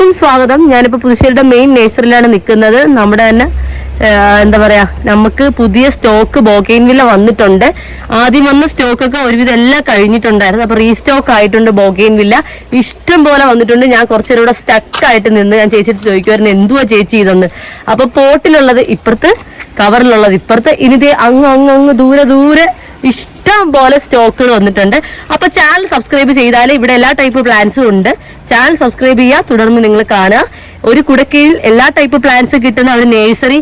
എല്ലാവർക്കും സ്വാഗതം. ഞാനിപ്പോ പുതുശ്ശേരിയുടെ മെയിൻ നേഴ്സറിയിലാണ് നിൽക്കുന്നത്. നമ്മുടെ തന്നെ എന്താ പറയാ നമുക്ക് പുതിയ സ്റ്റോക്ക് ബോഗെയിൻവില്ല വന്നിട്ടുണ്ട്. ആദ്യം വന്ന സ്റ്റോക്കൊക്കെ ഒരുവിധം എല്ലാം കഴിഞ്ഞിട്ടുണ്ടായിരുന്നു. അപ്പൊ റീസ്റ്റോക്ക് ആയിട്ടുണ്ട് ബോഗെയിൻവില്ല ഇഷ്ടം പോലെ വന്നിട്ടുണ്ട്. ഞാൻ കുറച്ചു നേരം ഇവിടെ സ്റ്റക്ക് ആയിട്ട് നിന്ന് ഞാൻ ചേച്ചിട്ട് ചോദിക്കുമായിരുന്നു എന്തുവാ ചേച്ചി ഇതൊന്ന്? അപ്പൊ പോട്ടിലുള്ളത് ഇപ്പുറത്ത് കവറിലുള്ളത് ഇപ്പുറത്ത്. ഇനി അങ്ങ് അങ്ങ് അങ്ങ് ദൂരെ ദൂരെ ഇഷ്ടം പോലെ സ്റ്റോക്കുകൾ വന്നിട്ടുണ്ട്. അപ്പൊ ചാനൽ സബ്സ്ക്രൈബ് ചെയ്താൽ ഇവിടെ എല്ലാ ടൈപ്പ് പ്ലാൻസും ഉണ്ട്. ചാനൽ സബ്സ്ക്രൈബ് ചെയ്യുക തുടർന്ന് നിങ്ങൾ കാണുക. ഒരു കുടക്കീഴിൽ എല്ലാ ടൈപ്പ് പ്ലാൻസ് കിട്ടുന്ന ഒരു നേഴ്സറി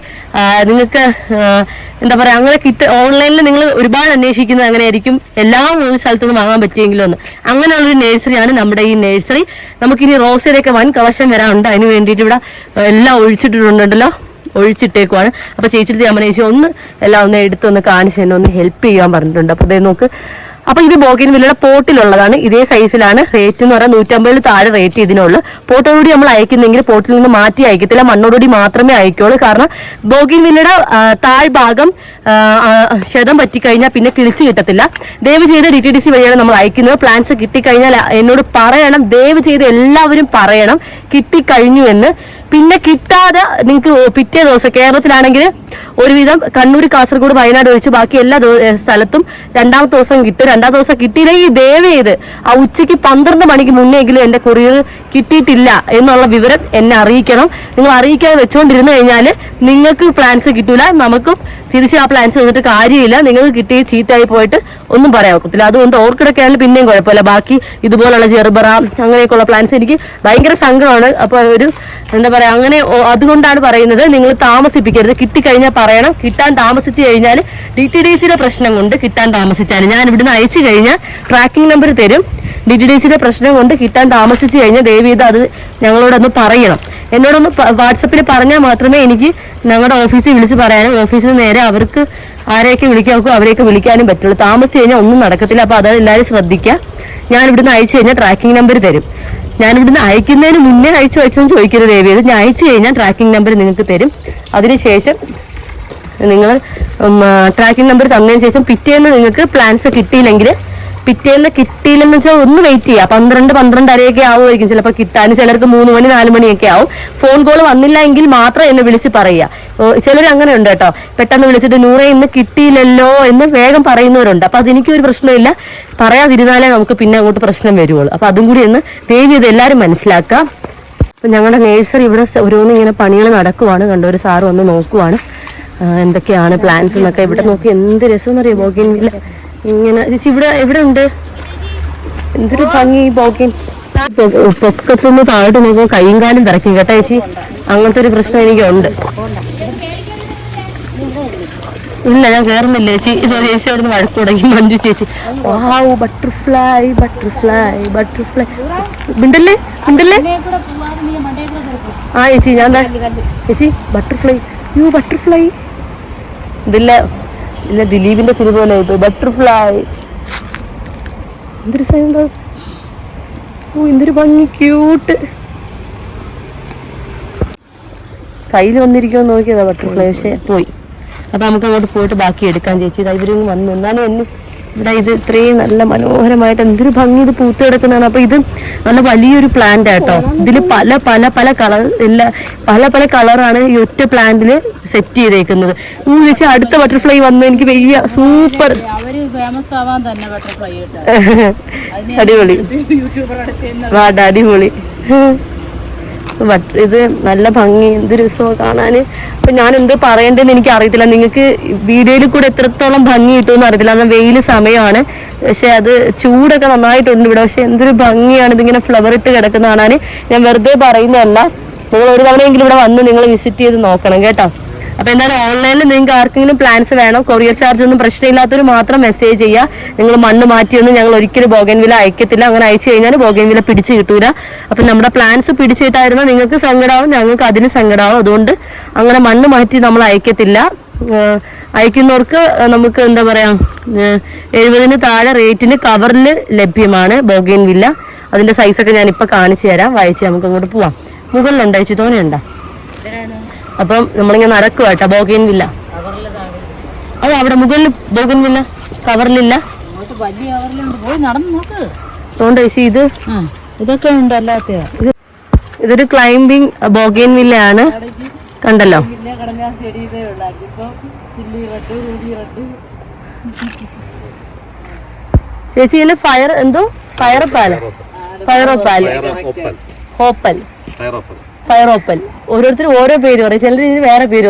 നിങ്ങൾക്ക് എന്താ പറയാ അങ്ങനെ കിട്ട ഓൺലൈനിൽ നിങ്ങൾ ഒരുപാട് അന്വേഷിക്കുന്നത് അങ്ങനെയായിരിക്കും. എല്ലാ സ്ഥലത്തു നിന്നും വാങ്ങാൻ പറ്റിയെങ്കിലും ഒന്ന്. അങ്ങനെയുള്ളൊരു നേഴ്സറിയാണ് നമ്മുടെ ഈ നേഴ്സറി നമുക്കിനി റോസയുടെയൊക്കെ വൻ കളക്ഷൻ വരാനുണ്ട്. അതിന് വേണ്ടിയിട്ട് ഇവിടെ എല്ലാം ഒഴിച്ചിട്ടിട്ടുണ്ടല്ലോ. ഒഴിച്ചിട്ടേക്കുവാണ്. അപ്പൊ ചേച്ചിട്ട് ഞാൻ ചേച്ചി ഒന്ന് എല്ലാം ഒന്ന് എടുത്തൊന്ന് കാണിച്ച് എന്നെ ഒന്ന് ഹെൽപ്പ് ചെയ്യാൻ പറഞ്ഞിട്ടുണ്ട്. അപ്പൊ ദേ നോക്ക്. അപ്പൊ ഇത് ബോഗിൻ വില്ലയുടെ പോട്ടിലുള്ളതാണ്. ഇതേ സൈസിലാണ് റേറ്റ് എന്ന് പറയാൻ നൂറ്റമ്പതിൽ താഴെ റേറ്റ് ഇതിനുള്ളൂ. പോട്ടോടുകൂടി നമ്മൾ അയക്കുന്നെങ്കിൽ പോട്ടിൽ നിന്ന് മാറ്റി അയക്കത്തില്ല. മണ്ണോടുകൂടി മാത്രമേ അയക്കുള്ളൂ. കാരണം ബോഗിൻ വില്ലയുടെ താഴ്ഭാഗം ശതം പറ്റിക്കഴിഞ്ഞാൽ പിന്നെ കിളിച്ച് കിട്ടത്തില്ല. ദയവ് ചെയ്ത് ഡി ടി ഡി സി വഴിയാണ് നമ്മൾ അയക്കുന്നത്. പ്ലാൻസ് കിട്ടിക്കഴിഞ്ഞാൽ എന്നോട് പറയണം. ദയവ് ചെയ്ത് എല്ലാവരും പറയണം. കിട്ടിക്കഴിഞ്ഞു എന്ന്. പിന്നെ കിട്ടാതെ നിങ്ങൾക്ക് പിറ്റേ ദിവസം കേരളത്തിലാണെങ്കിൽ ഒരുവിധം കണ്ണൂർ കാസർഗോഡ് വയനാട് ഒഴിച്ച് ബാക്കി എല്ലാ സ്ഥലത്തും രണ്ടാമത്തെ ദിവസം കിട്ടും. രണ്ടാമത്തെ ദിവസം കിട്ടിയില്ലെങ്കിൽ ദയവ് ചെയ്ത് ആ ഉച്ചയ്ക്ക് പന്ത്രണ്ട് മണിക്ക് മുന്നെങ്കിലും എന്റെ കൊറിയർ കിട്ടിയിട്ടില്ല എന്നുള്ള വിവരം എന്നെ അറിയിക്കണം. നിങ്ങൾ അറിയിക്കാതെ വെച്ചുകൊണ്ടിരുന്നു കഴിഞ്ഞാൽ നിങ്ങൾക്ക് പ്ലാൻസ് കിട്ടൂല. നമുക്കും തിരിച്ച് ആ പ്ലാൻസ് വന്നിട്ട് കാര്യമില്ല. നിങ്ങൾക്ക് കിട്ടിയ ചീത്തയായി പോയിട്ട് ഒന്നും പറയാൻ ഒക്കത്തില്ല. അതുകൊണ്ട് ഓർക്കിടക്കാണെങ്കിൽ പിന്നെയും കുഴപ്പമില്ല. ബാക്കി ഇതുപോലുള്ള ചെറുപറ അങ്ങനെയൊക്കെയുള്ള പ്ലാൻസ് എനിക്ക് ഭയങ്കര സങ്കടമാണ്. അപ്പോൾ ഒരു എന്താ പറയാ. അങ്ങനെ അതുകൊണ്ടാണ് പറയുന്നത് നിങ്ങൾ താമസിപ്പിക്കരുത്. കിട്ടിക്കഴിഞ്ഞാൽ പറയണം. കിട്ടാൻ താമസിച്ചു കഴിഞ്ഞാൽ ഡി ടി ഡി സിയുടെ പ്രശ്നം കൊണ്ട് കിട്ടാൻ താമസിച്ചാൽ. ഞാൻ ഇവിടുന്ന് അയച്ചു കഴിഞ്ഞാൽ ട്രാക്കിംഗ് നമ്പർ തരും. ഡി ടി ഡി സിയുടെ പ്രശ്നം കൊണ്ട് കിട്ടാൻ താമസിച്ചു കഴിഞ്ഞാൽ ദയവ് ചെയ്ത് അത് ഞങ്ങളോടൊന്ന് പറയണം. എന്നോടൊന്ന് വാട്സപ്പിൽ പറഞ്ഞാൽ മാത്രമേ എനിക്ക് ഞങ്ങളുടെ ഓഫീസിൽ വിളിച്ച് പറയാനും ഓഫീസിൽ നേരെ അവർക്ക് ആരെയൊക്കെ വിളിക്കാൻ അവരെയൊക്കെ വിളിക്കാനും പറ്റുള്ളൂ. താമസിച്ച് കഴിഞ്ഞാൽ ഒന്നും നടക്കത്തില്ല. അപ്പോൾ അതെല്ലാവരും ശ്രദ്ധിക്കുക. ഞാൻ ഇവിടുന്ന് അയച്ചു കഴിഞ്ഞാൽ ട്രാക്കിംഗ് നമ്പർ തരും. ഞാൻ ഇവിടുന്ന് അയക്കുന്നതിന് മുന്നേ അയച്ചു വെച്ചെന്ന് ചോദിക്കരുത് ദേവിയത് ഞാൻ അയച്ചു കഴിഞ്ഞാൽ ട്രാക്കിംഗ് നമ്പർ നിങ്ങൾക്ക് തരും. അതിനുശേഷം നിങ്ങൾ ട്രാക്കിംഗ് നമ്പർ തന്നതിന് ശേഷം പിറ്റേന്ന് നിങ്ങൾക്ക് പ്ലാൻസ് കിട്ടിയില്ലെങ്കിൽ പിറ്റേന്ന് കിട്ടിയില്ലെന്ന് വെച്ചാൽ ഒന്ന് വെയിറ്റ് ചെയ്യുക പന്ത്രണ്ട് പന്ത്രണ്ടരയൊക്കെ ആവുമായിരിക്കും. ചിലപ്പോൾ കിട്ടാൻ ചിലർക്ക് മൂന്ന് മണി നാല് മണിയൊക്കെ ആവും. ഫോൺ കോൾ വന്നില്ല എങ്കിൽ മാത്രം എന്നെ വിളിച്ച് പറയുക. ചിലർ അങ്ങനെ ഉണ്ട് കേട്ടോ. പെട്ടെന്ന് വിളിച്ചിട്ട് നൂറെ ഇന്ന് കിട്ടിയില്ലല്ലോ എന്ന് വേഗം പറയുന്നവരുണ്ട്. അപ്പൊ അതെനിക്ക് ഒരു പ്രശ്നമില്ല. പറയാതിരുന്നാലേ നമുക്ക് പിന്നെ അങ്ങോട്ട് പ്രശ്നം വരുവുള്ളൂ. അപ്പൊ അതും കൂടി ഒന്ന് ദേവി ഇത് എല്ലാവരും മനസ്സിലാക്കുക അപ്പൊ ഞങ്ങളുടെ നേഴ്സറി ഇവിടെ ഓരോന്നും ഇങ്ങനെ പണികൾ നടക്കുവാണ്. കണ്ടോ ഒരു സാർ വന്ന് നോക്കുവാണ്. എന്തൊക്കെയാണ് പ്ലാൻസ് എന്നൊക്കെ. ഇവിടെ നോക്കി എന്ത് രസം അറിയാം ബോഗിൻ? വില്ല ഇങ്ങനെ. ചേച്ചി ഇവിടെ എവിടെ ഉണ്ട്. എന്തൊരു ഭംഗി ഈ പൊക്കത്തൊന്ന് താഴോട്ട് നോക്കുമ്പോൾ കൈയും കാലും തിറക്കും കേട്ടോ ചേച്ചി. അങ്ങനത്തെ ഒരു പ്രശ്നം എനിക്കുണ്ട്. ഇല്ല ഞാൻ കേറുന്നില്ല ചേച്ചി. ഇത് ചേച്ചി അവിടെ നിന്ന് വഴക്ക് തുടങ്ങി. മഞ്ജു ചേച്ചി. വാവ് ബട്ടർഫ്ലൈ ബട്ടർഫ്ലൈ ബട്ടർഫ്ലൈ മിണ്ടല്ലേ? മിണ്ടല്ലേ? ആ ചേച്ചി ഞാൻ ചേച്ചി ബട്ടർഫ്ലൈ യു ബട്ടർഫ്ലൈ ഇതില്ല. ഇല്ല ദിലീപിന്റെ സിനിമ പോലെ ആയിപ്പോയി. ബട്ടർഫ്ലൈ എന്തൊരു സൈൻസ് ഓ എന്തൊരു ഭംഗി ക്യൂട്ട് കയ്യിൽ വന്നിരിക്കുമെന്ന് നോക്കിയതാ ബട്ടർഫ്ലൈ പക്ഷെ പോയി. അപ്പൊ നമുക്ക് അങ്ങോട്ട് പോയിട്ട് ബാക്കി എടുക്കാൻ ചേച്ചി. ഇതാ ഇവരൊന്ന് വന്നു. എന്നാലും എന്നെ ഇവിടെ ഇത് ഇത്രയും നല്ല മനോഹരമായിട്ട് എന്തൊരു ഭംഗി ഇത് പൂത്ത് കിടക്കുന്നതാണ് അപ്പൊ ഇത് നല്ല വലിയൊരു പ്ലാന്റ് ആട്ടോ. ഇതിൽ പല പല പല കളർ എല്ലാ പല പല കളറാണ് ഈ ഒറ്റ പ്ലാന്റിൽ സെറ്റ് ചെയ്തേക്കുന്നത്. ഉം അടുത്ത ബട്ടർഫ്ലൈ വന്നു എനിക്ക് വലിയ സൂപ്പർ അടിപൊളി. വാടാ അടിപൊളി. ഇത് നല്ല ഭംഗി എന്ത് രസമോ കാണാന്. അപ്പൊ ഞാൻ എന്ത് പറയേണ്ടതെന്ന് എനിക്ക് അറിയത്തില്ല നിങ്ങൾക്ക് വീഡിയോയിൽ കൂടെ എത്രത്തോളം ഭംഗി കിട്ടുമെന്ന് അറിയത്തില്ല. കാരണം വെയിൽ സമയമാണ്. പക്ഷെ അത് ചൂടൊക്കെ നന്നായിട്ടുണ്ട് ഇവിടെ. പക്ഷെ എന്തൊരു ഭംഗിയാണ് ഇതിങ്ങനെ ഫ്ലവർ ഇട്ട് കിടക്കുന്ന കാണാൻ ഞാൻ വെറുതെ പറയുന്നതല്ല. നിങ്ങൾ ഒരു തവണയെങ്കിലും ഇവിടെ വന്ന് നിങ്ങൾ വിസിറ്റ് ചെയ്ത് നോക്കണം കേട്ടോ. അപ്പൊ എന്തായാലും ഓൺലൈനിൽ നിങ്ങൾക്ക് ആർക്കെങ്കിലും പ്ലാൻസ് വേണം? കൊറിയർ ചാർജ് ഒന്നും പ്രശ്നമില്ലാത്തവർ മാത്രം മെസ്സേജ് ചെയ്യുക. നിങ്ങൾ മണ്ണ് മാറ്റിയൊന്നും ഞങ്ങൾ ഒരിക്കലും ബോഗൻവില അയക്കത്തില്ല. അങ്ങനെ അയച്ചു കഴിഞ്ഞാൽ ബോഗൻവില പിടിച്ചു കിട്ടൂല. അപ്പൊ നമ്മുടെ പ്ലാൻസ് പിടിച്ചിട്ടായിരുന്ന നിങ്ങൾക്ക് സങ്കടമാവും ഞങ്ങൾക്ക് അതിന് സങ്കടമാവും അതുകൊണ്ട് അങ്ങനെ മണ്ണ് മാറ്റി നമ്മൾ അയക്കത്തില്ല. അയക്കുന്നവർക്ക് നമുക്ക് എന്താ പറയാ എഴുപതിന് താഴെ റേറ്റിന് കവറിൽ ലഭ്യമാണ് ബോഗൻവില്ല അതിന്റെ സൈസൊക്കെ ഞാൻ ഇപ്പൊ കാണിച്ചു തരാം. വായിച്ച് നമുക്ക് അങ്ങോട്ട് പോവാം. മുകളിലുണ്ടോ? ചേച്ചി തോനെയുണ്ടോ? അപ്പം നമ്മളിങ്ങനെ നടക്കുക കേട്ടോ ബോഗൻവില്ല അത് അവിടെ മുകളിൽ കവറിലില്ല. പോയി നടന്നു നോക്ക്. അതുകൊണ്ട് ചേച്ചി ഇത് ഇതൊക്കെ ഉണ്ട് അല്ലാത്ത. ഇത് ഇതൊരു ക്ലൈംബിംഗ് ബോഗേൻ വില്ലയാണ്. കണ്ടല്ലോ? ചേച്ചി ഇതിന് ഫയർ എന്തോ? ഫയർ പാൽ. Fire opal ഹോപ്പൽ fire fire opal fire opal ഓരോരുത്തരും ഓരോ പേര് പറയും. ചിലർ ഇതിന് വേറെ പേര്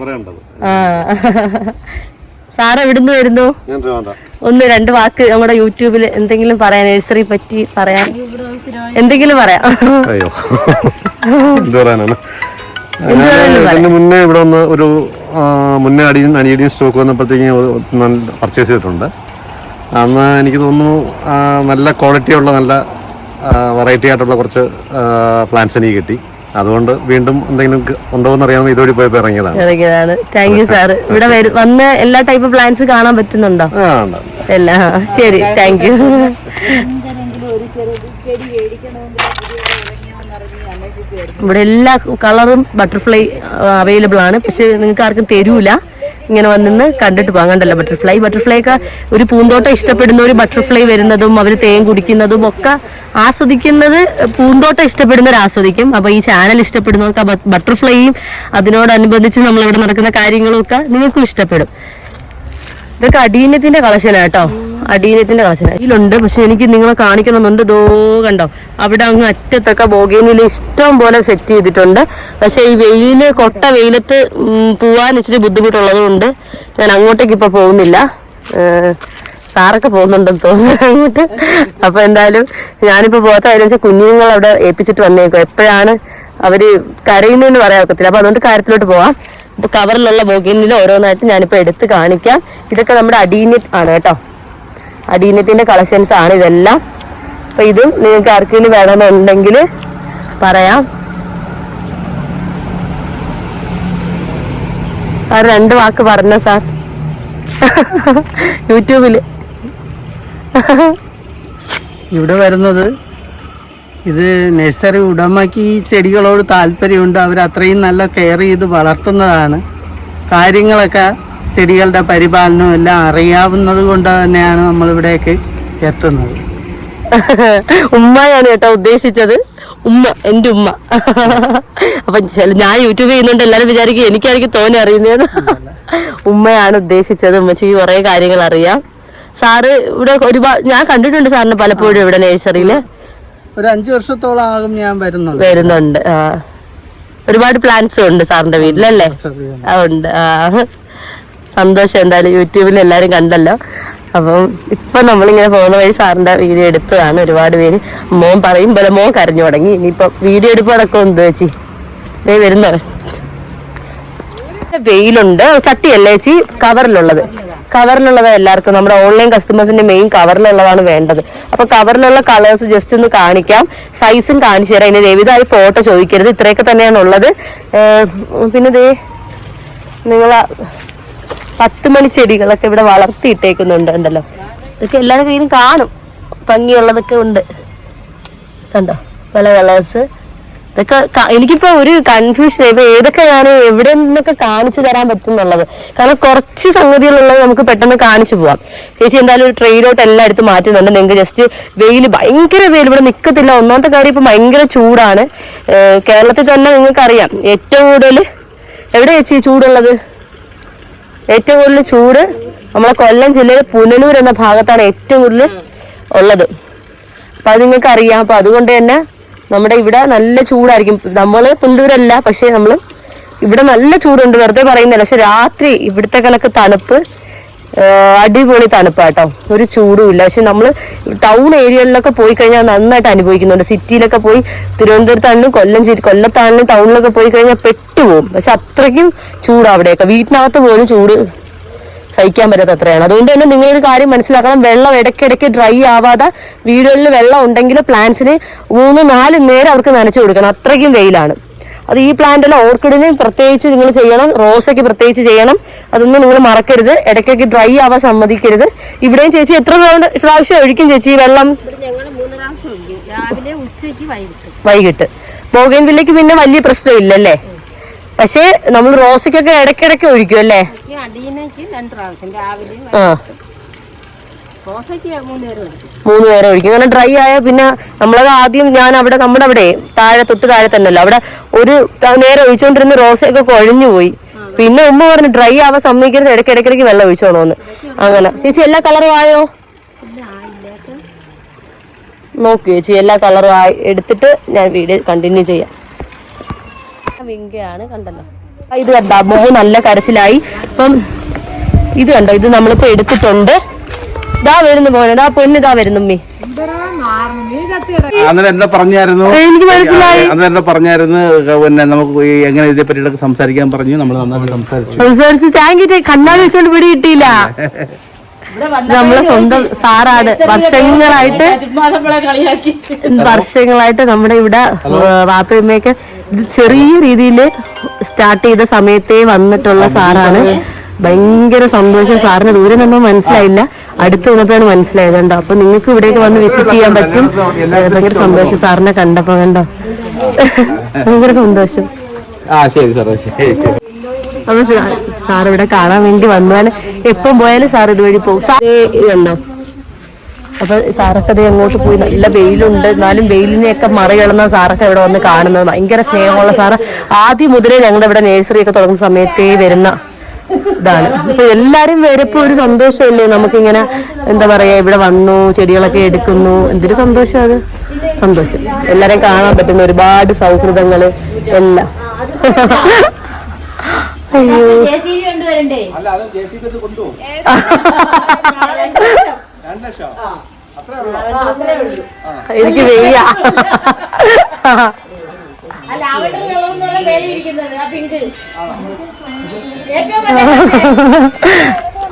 കുറെ ആ. സാർ എവിടുന്ന് വരുന്നു? ഒന്ന് രണ്ട് വാക്ക് നമ്മുടെ യൂട്യൂബിൽ എന്തെങ്കിലും പറയാൻ നഴ്സറി പറ്റി പറയാൻ? എന്തെങ്കിലും പറയാം. അയ്യോ. എന്ത് പറയാനാണ്? അതിന് മുന്നേ ഇവിടെ ഒന്ന് ഒരു മുന്നേ അടിയും അനിയടിയും സ്റ്റോക്ക് വന്നപ്പോഴത്തേക്കും പർച്ചേസ് ചെയ്തിട്ടുണ്ട്. അന്ന് എനിക്ക് തോന്നുന്നു നല്ല ക്വാളിറ്റി ഉള്ള നല്ല വെറൈറ്റി ആയിട്ടുള്ള കുറച്ച് പ്ലാന്റ്സ് എനിക്ക് കിട്ടി. അതുകൊണ്ട് വീണ്ടും എന്തെങ്കിലും ഉണ്ടോ എന്ന് അറിയാമോ ഇതുവഴി പോയി ഇറങ്ങിയതാണ്. ഇറങ്ങിയതാണ്. താങ്ക് യു സാർ ഇവിടെ വന്ന് എല്ലാ ടൈപ്പ് പ്ലാന്റ്സ് കാണാൻ പറ്റുന്നുണ്ടോ? എല്ലാ ശരി. താങ്ക് യു ഇവിടെ എല്ലാ കളറും ബട്ടർഫ്ലൈ അവൈലബിൾ ആണ്. പക്ഷെ നിങ്ങൾക്ക് ആർക്കും തരൂല. ഇങ്ങനെ വന്നിന്ന് കണ്ടിട്ട് പോകാം ബട്ടർഫ്ലൈ ബട്ടർഫ്ലൈ ഒക്കെ ഒരു പൂന്തോട്ടം ഇഷ്ടപ്പെടുന്ന ഒരു ബട്ടർഫ്ലൈ വരുന്നതും അവർ തേൻ കുടിക്കുന്നതും ഒക്കെ ആസ്വദിക്കുന്നത് പൂന്തോട്ടം ഇഷ്ടപ്പെടുന്നവർ ആസ്വദിക്കും. അപ്പൊ ഈ ചാനൽ ഇഷ്ടപ്പെടുന്നവർക്ക് ബട്ടർഫ്ലൈയും അതിനോടനുബന്ധിച്ച് നമ്മളിവിടെ നടക്കുന്ന കാര്യങ്ങളും ഒക്കെ നിങ്ങൾക്കും ഇഷ്ടപ്പെടും. ഇതൊക്കെ അടീനത്തിന്റെ കളക്ഷനാ കേട്ടോ. അടീനത്തിന്റെ കളശന ഇതിലുണ്ട് പക്ഷെ എനിക്ക് നിങ്ങളെ കാണിക്കണമെന്നുണ്ട് ദോ കണ്ടോ? അവിടെ അങ്ങ് അറ്റത്തൊക്കെ ബോഗേനിൽ ഇഷ്ടം പോലെ സെറ്റ് ചെയ്തിട്ടുണ്ട്. പക്ഷെ ഈ വെയിൽ കൊട്ട വെയിലത്ത് പോവാൻ ഇച്ചിരി ബുദ്ധിമുട്ടുള്ളത് കൊണ്ട് ഞാൻ അങ്ങോട്ടേക്ക് ഇപ്പൊ പോകുന്നില്ല. സാറൊക്കെ പോകുന്നുണ്ടെന്ന് തോന്നുന്നു അങ്ങോട്ട്. അപ്പൊ എന്തായാലും ഞാനിപ്പോ പോകാത്ത കാര്യം വെച്ചാൽ കുഞ്ഞുങ്ങൾ അവിടെ ഏൽപ്പിച്ചിട്ട് വന്നേക്കും എപ്പോഴാണ് അവർ കരയുന്നതെന്ന് പറയാൻ ഒക്കത്തില്ല. അപ്പൊ അതുകൊണ്ട് കാര്യത്തിലോട്ട് പോവാം. ഇപ്പൊ കവറിലുള്ള ബോഗിനിൽ ഓരോന്നായിട്ട് ഞാനിപ്പോൾ എടുത്ത് കാണിക്കാം. ഇതൊക്കെ നമ്മുടെ അടീനറ്റ് ആണ് കേട്ടോ. അടീനത്തിന്റെ കളക്ഷൻസ് ആണ് ഇതെല്ലാം. അപ്പം ഇതും നിങ്ങൾക്ക് ആർക്കെങ്കിലും വേണമെന്നുണ്ടെങ്കിൽ പറയാം. സാർ രണ്ട് വാക്ക് പറഞ്ഞ സാർ? യൂട്യൂബിൽ ഇവിടെ വരുന്നത് ഇത് നഴ്സറി ഉടമയ്ക്ക് ഈ ചെടികളോട് താല്പര്യമുണ്ട്. അവർ അത്രയും നല്ല കെയർ ചെയ്ത് വളർത്തുന്നതാണ്. കാര്യങ്ങളൊക്കെ ചെടികളുടെ പരിപാലനവും എല്ലാം അറിയാവുന്നത് കൊണ്ട് തന്നെയാണ് നമ്മളിവിടേക്ക് എത്തുന്നത്. ഉമ്മയാണ് കേട്ടോ ഉദ്ദേശിച്ചത്. ഉമ്മ എന്റെ ഉമ്മ. അപ്പൊ ഞാൻ യൂട്യൂബ് ചെയ്യുന്നുണ്ട്. എല്ലാരും വിചാരിക്കും എനിക്കായിരിക്കും തോന്നി അറിയുന്നതെന്ന് ഉമ്മയാണ് ഉദ്ദേശിച്ചത്. ഉമ്മച്ചിക്ക് കുറെ കാര്യങ്ങൾ അറിയാം. സാറ് ഇവിടെ ഒരുപാട് ഞാൻ കണ്ടിട്ടുണ്ട് സാറിന് പലപ്പോഴും ഇവിടെ നഴ്സറിയിൽ. ഒരു അഞ്ച് വർഷത്തോളം ആകും ഞാൻ വരുന്നുണ്ട് വരുന്നുണ്ട്. ആ. ഒരുപാട് പ്ലാൻസ് ഉണ്ട് സാറിന്റെ വീട്ടിലല്ലേ? ആ ഉണ്ട്. ആ സന്തോഷം എന്തായാലും യൂട്യൂബിൽ എല്ലാരും കണ്ടല്ലോ. അപ്പം ഇപ്പൊ നമ്മളിങ്ങനെ പോകുന്ന വഴി സാറിന്റെ വീഡിയോ എടുത്തതാണ്. ഒരുപാട് പേര് മോൻ പറയും പോലെ മോൻ കരഞ്ഞു തുടങ്ങി. ഇനിയിപ്പൊ വീഡിയോ എടുപ്പ് അടക്കം എന്ത് വെച്ചി ദേ വരുന്നോ? വെയിലുണ്ട്. ചട്ടിയല്ലേ ചേച്ചി? കവറിലുള്ളത്. കവറിലുള്ളത് എല്ലാവർക്കും നമ്മുടെ ഓൺലൈൻ കസ്റ്റമേഴ്സിന്റെ മെയിൻ കവറിലുള്ളതാണ് വേണ്ടത്. അപ്പൊ കവറിലുള്ള കളേഴ്സ് ജസ്റ്റ് ഒന്ന് കാണിക്കാം. സൈസും കാണിച്ചു തരാം. ഇനി ദയവിതായി ഫോട്ടോ ചോദിക്കരുത്. ഇത്രയൊക്കെ തന്നെയാണ് ഉള്ളത്. പിന്നെ ദേ നിങ്ങൾ പത്ത് മണി ചെടികളൊക്കെ ഇവിടെ വളർത്തിയിട്ടേക്കുന്നുണ്ട് ഉണ്ടല്ലോ. ഇതൊക്കെ എല്ലാവരുടെ കയ്യിലും കാണും. ഭംഗിയുള്ളതൊക്കെ ഉണ്ട്. കണ്ടോ? പല കളേഴ്സ് ഇതൊക്കെ എനിക്കിപ്പോ ഒരു കൺഫ്യൂഷൻ ഇപ്പൊ ഏതൊക്കെ ഞാൻ എവിടെ നിന്നൊക്കെ കാണിച്ചു തരാൻ പറ്റും എന്നുള്ളത് കാരണം കുറച്ച് സംഗതികളുള്ളത് നമുക്ക് പെട്ടെന്ന് കാണിച്ചു പോവാം. ചേച്ചി എന്തായാലും ഒരു ട്രെയിലോട്ട് എല്ലാം എടുത്ത് മാറ്റുന്നുണ്ട്. നിങ്ങൾക്ക് ജസ്റ്റ് വെയിൽ ഭയങ്കര വെയിൽ. ഇവിടെ നിൽക്കത്തില്ല ഒന്നാമത്തെ കാര്യം ഇപ്പൊ ഭയങ്കര ചൂടാണ്. കേരളത്തിൽ തന്നെ നിങ്ങൾക്കറിയാം. ഏറ്റവും കൂടുതൽ എവിടെ ചേച്ചി ചൂടുള്ളത്? ഏറ്റവും കൂടുതൽ ചൂട് നമ്മളെ കൊല്ലം ജില്ലയിലെ പുനലൂർ എന്ന ഭാഗത്താണ് ഏറ്റവും കൂടുതൽ ഉള്ളത്. അപ്പൊ അത് നിങ്ങൾക്ക് അറിയാം അപ്പൊ അതുകൊണ്ട് തന്നെ നമ്മുടെ ഇവിടെ നല്ല ചൂടായിരിക്കും. നമ്മൾ പുല്ലൂരല്ല പക്ഷെ നമ്മൾ ഇവിടെ നല്ല ചൂടുണ്ട്. വെറുതെ പറയുന്നില്ല. പക്ഷെ രാത്രി ഇവിടുത്തെ കണക്ക് തണുപ്പ് അടിപൊളി തണുപ്പാട്ടോ. ഒരു ചൂടും ഇല്ല. പക്ഷെ നമ്മൾ ടൗൺ ഏരിയകളിലൊക്കെ പോയി കഴിഞ്ഞാൽ നന്നായിട്ട് അനുഭവിക്കുന്നുണ്ട്. സിറ്റിയിലൊക്കെ പോയി തിരുവനന്തപുരത്താണെങ്കിലും കൊല്ലം ചിരി കൊല്ലത്താണെങ്കിലും ടൗണിലൊക്കെ പോയി കഴിഞ്ഞാൽ പെട്ടുപോകും. പക്ഷെ അത്രയ്ക്കും ചൂട് അവിടെയൊക്കെ. വീട്ടിനകത്ത് പോലും ചൂട് സഹിക്കാൻ പറ്റാത്ത അത്രയാണ്. അതുകൊണ്ട് തന്നെ നിങ്ങളൊരു കാര്യം മനസ്സിലാക്കണം. വെള്ളം ഇടയ്ക്കിടയ്ക്ക് ഡ്രൈ ആവാതെ വീടുകളിൽ വെള്ളം ഉണ്ടെങ്കിൽ പ്ലാന്റ്സിന് മൂന്ന് നാല് നേരം അവർക്ക് നനച്ചു കൊടുക്കണം. അത്രയ്ക്കും വെയിലാണ്. അത് ഈ പ്ലാന്റിൽ ഓർക്കിഡിന് പ്രത്യേകിച്ച് നിങ്ങൾ ചെയ്യണം. റോസയ്ക്ക് പ്രത്യേകിച്ച് ചെയ്യണം. അതൊന്നും നിങ്ങൾ മറക്കരുത്. ഇടയ്ക്കൊക്കെ ഡ്രൈ ആവാൻ സമ്മതിക്കരുത്. ഇവിടെയും ചേച്ചി എത്ര പ്രാവ- പ്രാവശ്യം ഒഴിക്കും ചേച്ചി വെള്ളം? വൈകിട്ട്. വൈകിട്ട്. ബോഗൈൻ വില്ലയ്ക്ക് പിന്നെ വലിയ പ്രശ്നമില്ലല്ലേ? പക്ഷേ നമ്മൾ റോസിക്കൊക്കെ ഇടയ്ക്കിടയ്ക്ക് ഒഴിക്കും അല്ലേ? ആ. മൂന്ന് നേരം ഒഴിക്കും. കാരണം ഡ്രൈ ആയ പിന്നെ നമ്മളത് ആദ്യം ഞാൻ അവിടെ നമ്മുടെ അവിടെ താഴെ തൊട്ട് താഴെ തന്നെയല്ലോ? അവിടെ ഒരു നേരെ നേരം ഒഴിച്ചുകൊണ്ടിരുന്ന റോസയൊക്കെ കൊഴിഞ്ഞു പോയി. പിന്നെ ഉമ്മ പറഞ്ഞു ഡ്രൈ ആവാൻ സമ്മതിക്കരുത്. ഇടയ്ക്ക് ഇടയ്ക്കിടയ്ക്ക് വെള്ളം ഒഴിച്ചോണോന്ന്. അങ്ങനെ. ചേച്ചി എല്ലാ കളറും ആയോ? നോക്കൂ ചേച്ചി എല്ലാ കളറും ആയി എടുത്തിട്ട് ഞാൻ വീഡിയോ കണ്ടിന്യൂ ചെയ്യാം. വിങ്കയാണ് കണ്ടല്ലോ. ഇത് കണ്ടാ? മോഹ് നല്ല കരച്ചിലായി. അപ്പം ഇത് കണ്ടോ? ഇത് നമ്മളിപ്പോ എടുത്തിട്ടുണ്ട്. ഇതാ വരുന്നു മോനെ. ഇതാ പൊന്ന് ഇതാ വരുന്നു ഉമ്മി. അന്നേരം എന്നെ പറഞ്ഞായിരുന്നു? എനിക്ക് മനസ്സിലായി. എന്നെ പറഞ്ഞായിരുന്നു? പിന്നെ നമുക്ക് എങ്ങനെ സംസാരിക്കാൻ പറഞ്ഞു. നമ്മൾ നന്നായിട്ട് സംസാരിച്ചു. സംസാരിച്ച് താങ്ക് യു കണ്ണാടി വെച്ചോണ്ട് പിടി കിട്ടിയില്ല. നമ്മളെ സ്വന്തം സാറാണ്. വർഷങ്ങളായിട്ട് വർഷങ്ങളായിട്ട് നമ്മുടെ ഇവിടെ വാപ്പയമ്മയൊക്കെ ചെറിയ രീതിയിൽ സ്റ്റാർട്ട് ചെയ്ത സമയത്തേ വന്നിട്ടുള്ള സാറാണ്. ഭയങ്കര സന്തോഷം. സാറിന് ദൂരെ നിന്നും മനസ്സിലായില്ല. അടുത്ത് നിന്നപ്പോഴാണ് മനസ്സിലായത് കണ്ടോ. അപ്പൊ നിങ്ങൾക്ക് ഇവിടേക്ക് വന്ന് വിസിറ്റ് ചെയ്യാൻ പറ്റും. ഭയങ്കര സന്തോഷം. സാറിനെ കണ്ടപ്പോ കണ്ടോ. ഭയങ്കര സന്തോഷം. ആ ശരി സാറേ ശരി. സാർ ഇവിടെ കാണാൻ വേണ്ടി വന്നാൽ എപ്പം പോയാലും സാർ ഇതുവഴി പോകും. സാർ ഇതുണ്ടോ അപ്പൊ സാറൊക്കെ അത് അങ്ങോട്ട് പോയി. നല്ല വെയിലുണ്ട്. എന്നാലും വെയിലിനെയൊക്കെ മറികടന്ന സാറൊക്കെ ഇവിടെ വന്ന് കാണുന്നത് ഭയങ്കര സ്നേഹമുള്ള സാറ്. ആദ്യം മുതലേ ഞങ്ങളുടെ ഇവിടെ നേഴ്സറി ഒക്കെ തുടങ്ങുന്ന സമയത്തേ വരുന്ന ഇതാണ്. അപ്പൊ എല്ലാരും വരപ്പോ ഒരു സന്തോഷമല്ലേ? നമുക്കിങ്ങനെ എന്താ പറയാ ഇവിടെ വന്നു ചെടികളൊക്കെ എടുക്കുന്നു. എന്തൊരു സന്തോഷം അത്? സന്തോഷം. എല്ലാരെയും കാണാൻ പറ്റുന്ന ഒരുപാട് സൗഹൃദങ്ങൾ എല്ലാം. അയ്യോ. അല്ല അത് ജെ സി ബി കൊണ്ടുപോകും. രണ്ട് ലക്ഷം. എനിക്ക് വെയ്യ. അല്ല ഇരിക്കുന്നത് ആ പിങ്ക്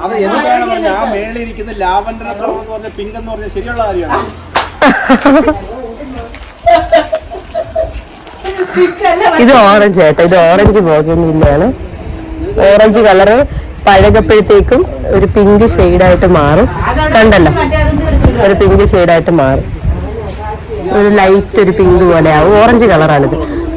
അത് എന്താണ് പറഞ്ഞ ആ മേളിൽ ഇരിക്കുന്ന ലാവൻഡർ എന്ന് പറഞ്ഞ പിങ്ക് എന്ന് പറഞ്ഞ ശരിയുള്ള കാര്യമാണ്. ഇത് ഓറഞ്ച് ചേട്ടാ ഇത് ഓറഞ്ച് ബോഗനില്ലയാണ് ഓറഞ്ച് കളറ് പഴകപ്പോഴത്തേക്കും ഒരു പിങ്ക് ആയിട്ട് മാറും. കണ്ടല്ലോ? ഒരു പിങ്ക് ആയിട്ട് മാറും. ഒരു ലൈറ്റ് ഒരു പിങ്ക് പോലെ ആവും. ഓറഞ്ച് കളറാണിത്.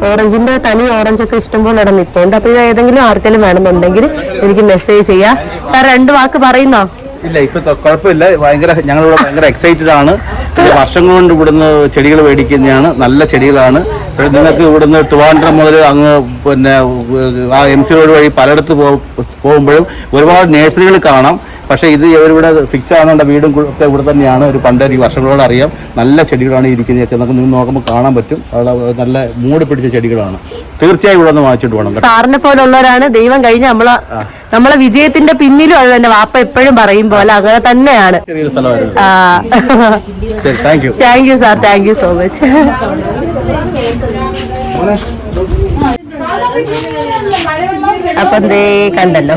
ഓറഞ്ചിന്റെ തനി ഓറഞ്ച് ഒക്കെ ഇഷ്ടംപോലെ ഇവിടെ നിൽപ്പുണ്ട് അപ്പൊ ഇത് ഏതെങ്കിലും ആർക്കെങ്കിലും വേണമെന്നുണ്ടെങ്കിൽ എനിക്ക് മെസ്സേജ് ചെയ്യാം. സാർ രണ്ട് വാക്ക് പറയുന്നോ? ഇല്ല ഇപ്പൊ കുഴപ്പമില്ല. ഭയങ്കര ഞങ്ങളിവിടെ ഭയങ്കര എക്സൈറ്റഡ് ആണ്. വർഷങ്ങൾ കൊണ്ട് ഇവിടുന്ന് ചെടികൾ മേടിക്കുന്നതാണ്. നല്ല ചെടികളാണ്. നിങ്ങൾക്ക് ഇവിടുന്ന് ട്രിവാൻഡ്രം മുതൽ അങ്ങ് പിന്നെ ആ എം സി റോഡ് വഴി പലയിടത്ത് പോകുമ്പോഴും ഒരുപാട് നഴ്സറികൾ കാണാം. പക്ഷേ ഇത് ഇവരിവിടെ ഫിക്സ് ആവുന്നുണ്ട് വീടും ഒക്കെ ഇവിടെ തന്നെയാണ്. ഒരു പണ്ട് ഈ വർഷങ്ങളോട് അറിയാം. നല്ല ചെടികളാണ് ഇരിക്കുന്നതൊക്കെ നമുക്ക് നിന്ന് നോക്കുമ്പോൾ കാണാൻ പറ്റും. അവിടെ നല്ല മൂട് പിടിച്ച ചെടികളാണ്. തീർച്ചയായും ഇവിടെ നിന്ന് വാങ്ങിച്ചിട്ട് വേണം. സാറിനെ പോലുള്ളവരാണ്. ദൈവം കഴിഞ്ഞ നമ്മളെ നമ്മളെ വിജയത്തിന്റെ പിന്നിലും അത് തന്നെ. വാപ്പ എപ്പോഴും പറയും പോലെ അങ്ങനെ തന്നെയാണ്. Thank you sir thank you so much അപ്പൊ എന്തേ കണ്ടല്ലോ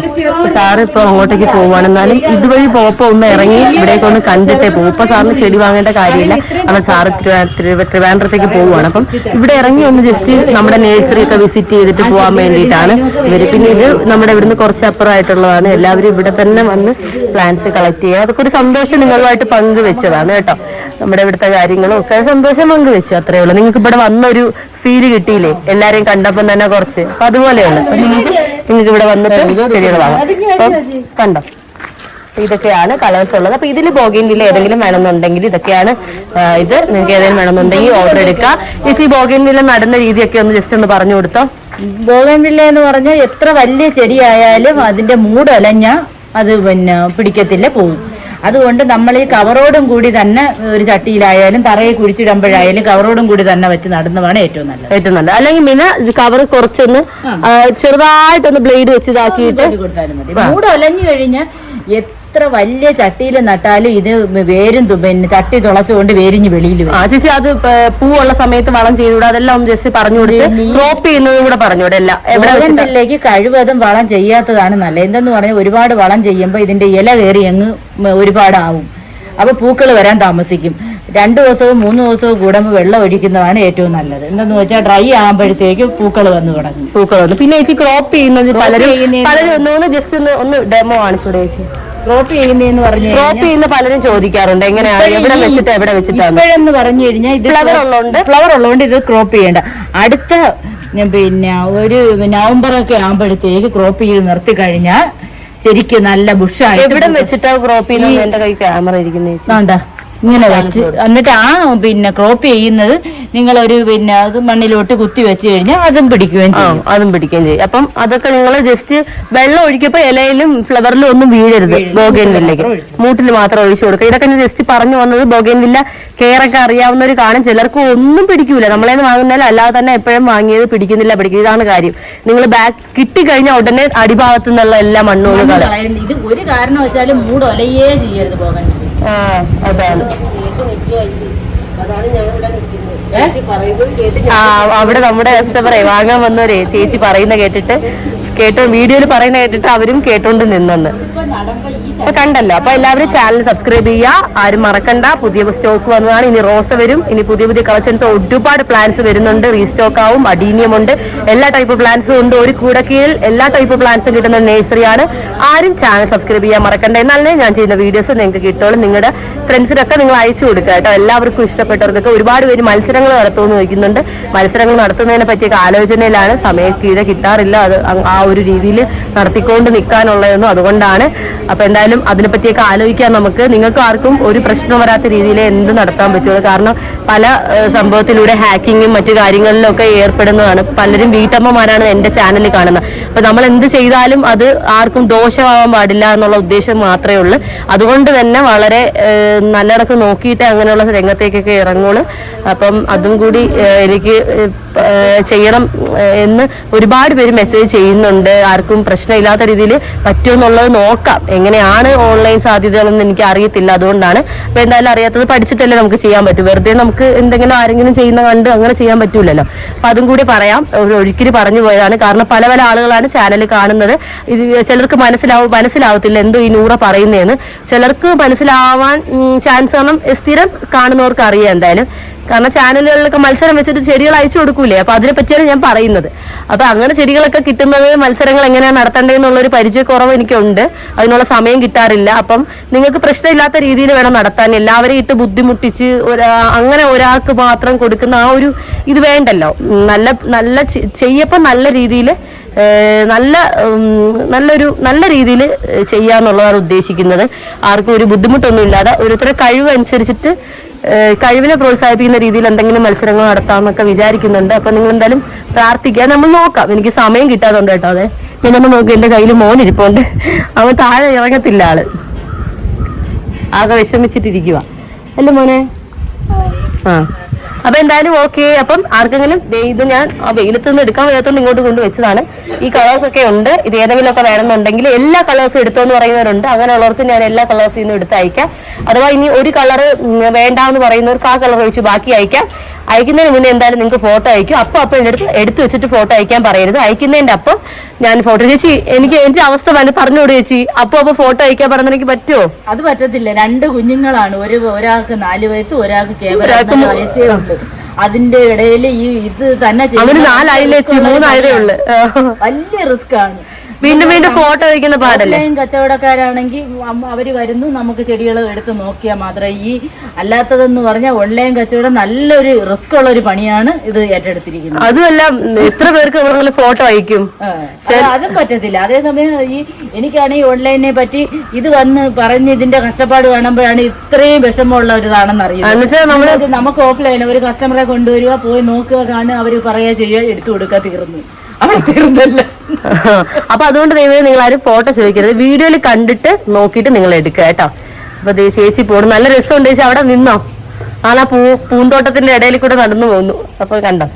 സാറ് ഇപ്പൊ അങ്ങോട്ടേക്ക് പോവാണെന്നാലും ഇതുവഴി പോപ്പോ ഒന്ന് ഇറങ്ങി ഇവിടേക്ക് ഒന്ന് കണ്ടിട്ടേ പോകും ഇപ്പൊ സാറിന് ചെടി വാങ്ങേണ്ട കാര്യമില്ല. അവൻ സാറ് തിരുവനന്തപുരത്തേക്ക് പോവുകയാണ് അപ്പം ഇവിടെ ഇറങ്ങി ഒന്ന് ജസ്റ്റ് നമ്മുടെ നേഴ്സറി ഒക്കെ വിസിറ്റ് ചെയ്തിട്ട് പോകാൻ വേണ്ടിയിട്ടാണ് ഇവർ. പിന്നെ ഇത് നമ്മുടെ ഇവിടുന്ന് കുറച്ച് അപ്പുറമായിട്ടുള്ളതാണ് എല്ലാവരും ഇവിടെ തന്നെ വന്ന് പ്ലാന്റ്സ് കളക്ട് ചെയ്യുക. അതൊക്കെ ഒരു സന്തോഷം നിങ്ങളുമായിട്ട് പങ്കുവെച്ചതാണ് കേട്ടോ. നമ്മുടെ ഇവിടുത്തെ കാര്യങ്ങളും ഒക്കെ സന്തോഷം പങ്കുവെച്ചു. അത്രേ ഉള്ളൂ. നിങ്ങൾക്ക് ഇവിടെ വന്നൊരു ഫീൽ കിട്ടിയില്ലേ? എല്ലാരെയും കണ്ടപ്പം തന്നെ കുറച്ച്. അപ്പൊ അതുപോലെയാണ്. നിങ്ങൾക്ക് നിങ്ങൾക്ക് ഇവിടെ വന്നിട്ട് ചെടികൾ വാങ്ങാം. അപ്പം കണ്ടോ? ഇതൊക്കെയാണ് കളേഴ്സ് ഉള്ളത്. അപ്പൊ ഇതിൽ ബോഗിൻവില്ല ഏതെങ്കിലും വേണമെന്നുണ്ടെങ്കിൽ ഇതൊക്കെയാണ് ഇത് നിങ്ങൾക്ക് ഏതെങ്കിലും വേണമെന്നുണ്ടെങ്കിൽ ഓർഡർ എടുക്കാം ചേച്ചി ബോഗിൻവില്ല നടുന്ന രീതിയൊക്കെ ഒന്ന് ജസ്റ്റ് ഒന്ന് പറഞ്ഞു കൊടുത്തോ. ബോഗൻവില്ല എന്ന് പറഞ്ഞാൽ എത്ര വലിയ ചെടിയായാലും അതിന്റെ മൂടലഞ്ഞ അത് പിന്നെ പിടിക്കത്തില്ല പോകും അതുകൊണ്ട് നമ്മൾ ഈ കവറോടും കൂടി തന്നെ ഒരു ചട്ടിയിലായാലും തറയെ കുഴിച്ചിടുമ്പോഴായാലും കവറോടും കൂടി തന്നെ വെച്ച് നടുന്നതാണ് ഏറ്റവും നല്ലത്. ഏറ്റവും നല്ലത്. അല്ലെങ്കിൽ മിന കവർ കുറച്ചൊന്ന് ചെറുതായിട്ടൊന്ന് ബ്ലേഡ് വെച്ച് ഇതാക്കിയിട്ട് മതി. മൂടൊലഞ്ഞു കഴിഞ്ഞാൽ എത്ര വലിയ ചട്ടിയിൽ നട്ടാലും ഇത് വേരും പിന്നെ ചട്ടി തുളച്ചുകൊണ്ട് വേരിഞ്ഞ് വെളിയിൽ വരും. ആ ചേച്ചി അത് പൂവുള്ള സമയത്ത് വളം ചെയ്തുകൂടെ? അതെല്ലാം ഒന്ന് ജസ്റ്റ് പറഞ്ഞു കൊടുത്ത് ക്രോപ്പ് ചെയ്യുന്നതും കൂടെ പറഞ്ഞൂടെ എല്ലാം. എവിടെ കഴിവതും വളം ചെയ്യാത്തതാണ് നല്ലത്. എന്തെന്ന് പറഞ്ഞാൽ ഒരുപാട് വളം ചെയ്യുമ്പോൾ ഇതിന്റെ ഇല കയറി അങ്ങ് ഒരുപാടാവും. അപ്പൊ പൂക്കൾ വരാൻ താമസിക്കും. രണ്ടു ദിവസവും മൂന്ന് ദിവസവും കൂടുമ്പോൾ വെള്ളം ഒഴിക്കുന്നതാണ് ഏറ്റവും നല്ലത്. എന്തെന്ന് വെച്ചാൽ ഡ്രൈ ആകുമ്പോഴത്തേക്ക് പൂക്കൾ വന്നു തുടങ്ങും. പൂക്കൾ വന്നു. പിന്നെ ചേച്ചി ക്രോപ്പ് ചെയ്യുന്നത് പലരും പലരും ഒന്ന് ജസ്റ്റ് ഒന്ന് ഒന്ന് ഡെമോ കാണിച്ചൂടെ ചേച്ചി? ക്രോപ്പ് ചെയ്യുന്നതെന്ന് പറഞ്ഞു ക്രോപ്പ് ചെയ്യുന്ന പലരും ചോദിക്കാറുണ്ട് എങ്ങനെയാണ് എവിടെ വെച്ചിട്ട് എവിടെ വെച്ചിട്ടാണ് ഇപ്പോഴെന്ന് പറഞ്ഞു കഴിഞ്ഞാൽ ഇത് ഫ്ലവർ ഉള്ളതുകൊണ്ട് ഫ്ലവർ ഉള്ളതുകൊണ്ട് ഇത് ക്രോപ്പ് ചെയ്യേണ്ട. അടുത്ത പിന്നെ ഒരു നവംബർ ഒക്കെ ആകുമ്പോഴത്തേക്ക് ക്രോപ്പ് ചെയ്ത് നിർത്തി കഴിഞ്ഞാൽ ശരിക്കും നല്ല ബുഷായി എവിടെ വെച്ചിട്ടാ ക്രോപ്പ് ചെയ്യുന്നത് എന്റെ കൈ ക്യാമറ ഇരിക്കുന്ന ചേച്ചി? വേണ്ട ഇങ്ങനെ വെച്ച് എന്നിട്ട് ആ പിന്നെ ക്രോപ്പ് ചെയ്യുന്നത് നിങ്ങൾ ഒരു പിന്നെ അത് മണ്ണിലോട്ട് കുത്തി വെച്ച് കഴിഞ്ഞാൽ അതും പിടിക്കുകയും ചെയ്യും. അതും പിടിക്കുകയും ചെയ്യും. അപ്പം അതൊക്കെ നിങ്ങൾ ജസ്റ്റ് വെള്ളം ഒഴിക്കപ്പോ ഇലയിലും ഫ്ലവറിലും ഒന്നും വീഴരുത് ബോഗേൻ വില്ലയ്ക്ക്. മൂട്ടിൽ മാത്രം ഒഴിച്ചു കൊടുക്കുക. ഇതൊക്കെ ഞാൻ ജസ്റ്റ് പറഞ്ഞു വന്നത് ബോഗേൻ വില്ല അറിയാവുന്ന ഒരു കാണും. ചിലർക്ക് ഒന്നും പിടിക്കൂല. നമ്മളെ വാങ്ങുന്നതിൽ അല്ലാതെ തന്നെ എപ്പോഴും വാങ്ങിയത് പിടിക്കുന്നില്ല പിടിക്കുക ഇതാണ് കാര്യം. നിങ്ങൾ ബാക്ക് കിട്ടിക്കഴിഞ്ഞാൽ ഉടനെ അടിഭാഗത്തു നിന്നുള്ള എല്ലാ മണ്ണും ഇത് ഒരു കാരണവശാലും മൂട് ഒലയേ ചെയ്യരുത് പോകാൻ അതാണ്. ആ അവിടെ നമ്മുടെ കസ്റ്റമറെ വാങ്ങാൻ വന്നവരെ ചേച്ചി പറയുന്ന കേട്ടിട്ട് കേട്ടോ വീഡിയോയിൽ പറയുന്ന കേട്ടിട്ട് അവരും കേട്ടോണ്ട് നിന്നെന്ന്. കണ്ടല്ലോ. അപ്പൊ എല്ലാവരും ചാനൽ സബ്സ്ക്രൈബ് ചെയ്യുക. ആരും മറക്കണ്ട. പുതിയ സ്റ്റോക്ക് വന്നതാണ്. ഇനി റോസ വരും. ഇനി പുതിയ പുതിയ കളക്ഷൻസ് ഒരുപാട് പ്ലാന്റ്സ് വരുന്നുണ്ട്. റീസ്റ്റോക്ക് ആവും അഡീനിയം ഉണ്ട് എല്ലാ ടൈപ്പ് പ്ലാന്റ്സും ഉണ്ട്. ഒരു കൂടക്കീഴിൽ എല്ലാ ടൈപ്പ് പ്ലാന്റ്സും കിട്ടുന്ന നഴ്സറിയാണ് ആരും ചാനൽ സബ്സ്ക്രൈബ് ചെയ്യാൻ മറക്കണ്ട. എന്നാലേ ഞാൻ ചെയ്യുന്ന വീഡിയോസ് നിങ്ങൾക്ക് കിട്ടുള്ളൂ. നിങ്ങളുടെ ഫ്രണ്ട്സിനൊക്കെ നിങ്ങൾ അയച്ചു കൊടുക്കുക കേട്ടോ. എല്ലാവർക്കും ഇഷ്ടപ്പെട്ടവർക്കൊക്കെ ഒരുപാട് പേര് മത്സരങ്ങൾ നടത്തുമെന്ന് ചോദിക്കുന്നുണ്ട്. മത്സരങ്ങൾ നടത്തുന്നതിനെ പറ്റിയൊക്കെ ആലോചനയിലാണ്. സമയം കീഴെ കിട്ടാറില്ല. അത് ആ ഒരു രീതിയിൽ നടത്തിക്കൊണ്ട് നിൽക്കാനുള്ളതെന്നും അതുകൊണ്ടാണ് അപ്പൊ എന്തായാലും അതിനെപ്പറ്റിയൊക്കെ ആലോചിക്കാം നമുക്ക്. നിങ്ങൾക്ക് ആർക്കും ഒരു പ്രശ്നം വരാത്ത രീതിയിൽ എന്ത് നടത്താൻ പറ്റുള്ളൂ. കാരണം പല സംഭവത്തിലൂടെ ഹാക്കിങ്ങും മറ്റു കാര്യങ്ങളിലൊക്കെ ഏർപ്പെടുന്നതാണ്. പലരും വീട്ടമ്മമാരാണ് എന്റെ ചാനലിൽ കാണുന്നത്. അപ്പൊ നമ്മൾ എന്ത് ചെയ്താലും അത് ആർക്കും ദോഷമാവാൻ പാടില്ല എന്നുള്ള ഉദ്ദേശം മാത്രമേ ഉള്ളൂ. അതുകൊണ്ട് തന്നെ വളരെ നല്ലടക്കം നോക്കിയിട്ട് അങ്ങനെയുള്ള രംഗത്തേക്കൊക്കെ ഇറങ്ങുള്ളൂ. അപ്പം അതും കൂടി എനിക്ക് ചെയ്യണം എന്ന് ഒരുപാട് പേര് മെസ്സേജ് ചെയ്യുന്നുണ്ട്. ആർക്കും പ്രശ്നമില്ലാത്ത രീതിയിൽ പറ്റുമെന്നുള്ളത് നോക്കാം. എങ്ങനെയാണ് ഓൺലൈൻ സാധ്യതകളെന്ന് എനിക്ക് അറിയത്തില്ല അതുകൊണ്ടാണ്. അപ്പൊ എന്തായാലും അറിയാത്തത് പഠിച്ചിട്ടല്ലേ നമുക്ക് ചെയ്യാൻ പറ്റും. വെറുതെ നമുക്ക് എന്തെങ്കിലും ആരെങ്കിലും ചെയ്യുന്ന കണ്ട് അങ്ങനെ ചെയ്യാൻ പറ്റൂലല്ലോ. അപ്പൊ അതും കൂടി പറയാം. ഒരു ഒഴുക്കിന് പറഞ്ഞു പോയതാണ്. കാരണം പല പല ആളുകളാണ് ചാനൽ കാണുന്നത്. ഇത് ചിലർക്ക് മനസ്സിലാവും മനസ്സിലാവത്തില്ല എന്തോ ഈ നൂറ പറയുന്നതെന്ന് ചിലർക്ക് മനസ്സിലാവാൻ ചാൻസ് കാരണം സ്ഥിരം കാണുന്നവർക്ക് അറിയാം എന്തായാലും. കാരണം ചാനലുകളിലൊക്കെ മത്സരം വെച്ചിട്ട് ചെടികൾ അയച്ചു കൊടുക്കൂലേ? അപ്പൊ അതിനെ പറ്റിയാണ് ഞാൻ പറയുന്നത്. അപ്പൊ അങ്ങനെ ചെടികളൊക്കെ കിട്ടുന്നത് മത്സരങ്ങൾ എങ്ങനെയാണ് നടത്തേണ്ടതെന്നുള്ള ഒരു പരിചയക്കുറവ് എനിക്കുണ്ട്. അതിനുള്ള സമയം കിട്ടാറില്ല. അപ്പം നിങ്ങൾക്ക് പ്രശ്നമില്ലാത്ത രീതിയിൽ വേണം നടത്താൻ. എല്ലാവരെയും ഇട്ട് ബുദ്ധിമുട്ടിച്ച് ഒരാ അങ്ങനെ ഒരാൾക്ക് മാത്രം കൊടുക്കുന്ന ആ ഒരു ഇത് വേണ്ടല്ലോ. നല്ല നല്ല ചെയ്യപ്പം നല്ല രീതിയിൽ നല്ല നല്ലൊരു നല്ല രീതിയിൽ ചെയ്യാന്നുള്ളതാണ് ഉദ്ദേശിക്കുന്നത്. ആർക്കും ഒരു ബുദ്ധിമുട്ടൊന്നും ഇല്ലാതെ ഓരോരുത്തരുടെ കഴിവ് അനുസരിച്ചിട്ട് ഏഹ് കഴിവിനെ പ്രോത്സാഹിപ്പിക്കുന്ന രീതിയിൽ എന്തെങ്കിലും മത്സരങ്ങൾ നടത്താമെന്നൊക്കെ വിചാരിക്കുന്നുണ്ട്. അപ്പൊ നിങ്ങൾ എന്തായാലും പ്രാർത്ഥിക്കുക. നമ്മൾ നോക്കാം. എനിക്ക് സമയം കിട്ടാതുണ്ട് കേട്ടോ അതെ. ഞാനൊന്ന് നോക്കി എന്റെ കയ്യിൽ മോൻ ഇരിപ്പുണ്ട്. അവൻ താഴെ ഇറങ്ങത്തില്ല ആൾ. ആകെ വിഷമിച്ചിട്ടിരിക്കുക അല്ലേ മോനെ? ആ. അപ്പൊ എന്തായാലും ഓക്കെ അപ്പം ആർക്കെങ്കിലും ഇത് ഞാൻ ആ വെയിലത്ത് നിന്ന് എടുക്കാൻ വയ്യാത്തോണ്ട് ഇങ്ങോട്ട് കൊണ്ടുവച്ചതാണ് ഈ കളേഴ്സ് ഒക്കെ ഉണ്ട്. ഇത് ഏതെങ്കിലും ഒക്കെ വേണമെന്നുണ്ടെങ്കിൽ എല്ലാ കളേഴ്സും എടുത്തോന്ന് പറയുന്നവരുണ്ട്. അങ്ങനെയുള്ളവർക്ക് ഞാൻ എല്ലാ കളേഴ്സിൽ നിന്നും എടുത്ത് അയക്കാം. അഥവാ ഇനി ഒരു കളർ വേണ്ട എന്ന് പറയുന്നവർക്ക് ആ കളർ ഒഴിച്ച് ബാക്കി അയക്കാം. അയക്കുന്നതിന് മുന്നേ എന്തായാലും നിങ്ങൾക്ക് ഫോട്ടോ അയക്കും. അപ്പം അപ്പം എന്റെ അടുത്ത് എടുത്തു വെച്ചിട്ട് ഫോട്ടോ അയക്കാൻ പറയരുത്. അയക്കുന്നതിന്റെ അപ്പം ഞാൻ ഫോട്ടോ ചേച്ചി എനിക്ക് എന്റെ അവസ്ഥ വന്ന് പറഞ്ഞുകൂടി ചേച്ചി. അപ്പോൾ അപ്പോൾ ഫോട്ടോ അയക്കാൻ പറഞ്ഞ എനിക്ക് പറ്റുമോ അത് പറ്റത്തില്ല. രണ്ട് കുഞ്ഞുങ്ങളാണ്. ഒരു ഒരാൾക്ക് നാല് വയസ്സ് ഒരാൾക്ക് കേവലം വയസ്സേ ഉള്ളൂ. അതിന്റെ ഇടയിൽ ഈ ഇത് തന്നെ നാലായില്ലേ ചേച്ചി? ഉള്ളു. വലിയ റിസ്ക് ആണ് വീണ്ടും വീണ്ടും ഫോട്ടോ വയ്ക്കുന്ന പാടല്ലേ? കച്ചവടക്കാരാണെങ്കിൽ അവർ വരുന്നു നമുക്ക് ചെടികൾ എടുത്ത് നോക്കിയാൽ മാത്രമേ ഈ അല്ലാത്തതെന്ന് പറഞ്ഞാൽ ഓൺലൈൻ കച്ചവടം നല്ലൊരു റിസ്ക് ഉള്ള ഒരു പണിയാണ് ഇത് ഏറ്റെടുത്തിരിക്കുന്നത്. അതുമല്ല എത്ര പേർക്ക് ഫോട്ടോ അയക്കും? അത് പറ്റത്തില്ല. അതേസമയം ഈ എനിക്കാണെങ്കിൽ ഓൺലൈനെ പറ്റി ഇത് വന്ന് പറഞ്ഞ് ഇതിന്റെ കഷ്ടപ്പാട് കാണുമ്പോഴാണ് ഇത്രയും വിഷമമുള്ള ഒരു ഇതാണെന്ന് അറിയുന്നത്. നമുക്ക് ഓഫ്ലൈൻ ഒരു കസ്റ്റമറെ കൊണ്ടുവരിക പോയി നോക്കുക കാണുക അവർ പറയുക ചെയ്യുക എടുത്തു കൊടുക്കുക തീർന്നു. അപ്പൊ അതുകൊണ്ട് ദൈവം നിങ്ങൾ ആരും ഫോട്ടോ ചോദിക്കരുത്. വീഡിയോയിൽ കണ്ടിട്ട് നോക്കിയിട്ട് നിങ്ങൾ എടുക്കുക കേട്ടോ. അപ്പൊ ദേ ചേച്ചി പോണു. നല്ല രസമുണ്ട് ചേച്ചി അവിടെ നിന്നോ? ആ പൂ പൂന്തോട്ടത്തിന്റെ ഇടയിൽ കൂടെ നടന്നു പോകുന്നു അപ്പൊ കണ്ടോ?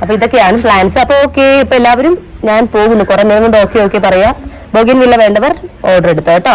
അപ്പൊ ഇതൊക്കെയാണ് പ്ലാൻസ് അപ്പൊ ഓക്കെ ഇപ്പൊ എല്ലാവരും ഞാൻ പോകുന്നു. കുറെ നേരം കൊണ്ട് ഓക്കെ ഓക്കെ പറയാ. ബോഗിൻ വില്ല വേണ്ടവർ ഓർഡർ എടുത്തോ കേട്ടോ?